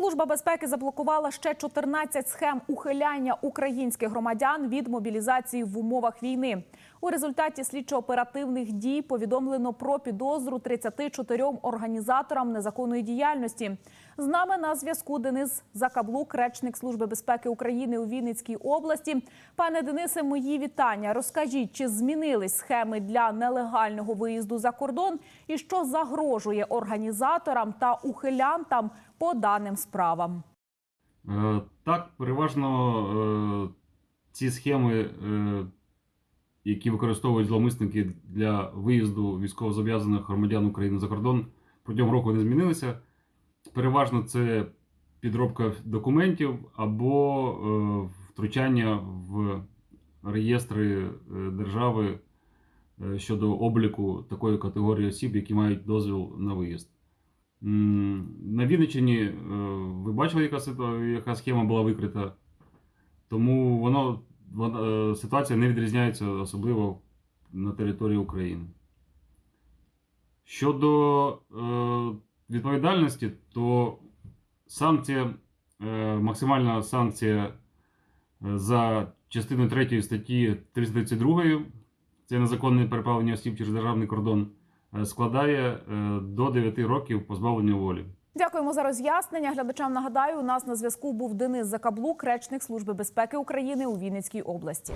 Служба безпеки заблокувала ще 14 схем ухиляння українських громадян від мобілізації в умовах війни. У результаті слідчо-оперативних дій повідомлено про підозру 34 організаторам незаконної діяльності. З нами на зв'язку Денис Закаблук, речник Служби безпеки України у Вінницькій області. Пане Денисе, мої вітання. Розкажіть, чи змінились схеми для нелегального виїзду за кордон, і що загрожує організаторам та ухилянтам по даним справам? Е, Так, переважно е, ці схеми, е, які використовують зловмисники для виїзду військовозобов'язаних громадян України за кордон, протягом року не змінилися. Переважно це підробка документів або втручання в реєстри держави щодо обліку такої категорії осіб, які мають дозвіл на виїзд. На Вінниччині е, ви бачили, яка, яка схема була викрита, тому воно, вона- е, ситуація не відрізняється особливо на території України. Щодо е, відповідальності, то санкція, е, максимальна санкція е, за частиною 3 статті 332 це незаконне переправлення осіб через державний кордон, складає е, до 9 років позбавлення волі. Дякуємо за роз'яснення. Глядачам нагадаю, у нас на зв'язку був Денис Закаблук, речник Служби безпеки України у Вінницькій області.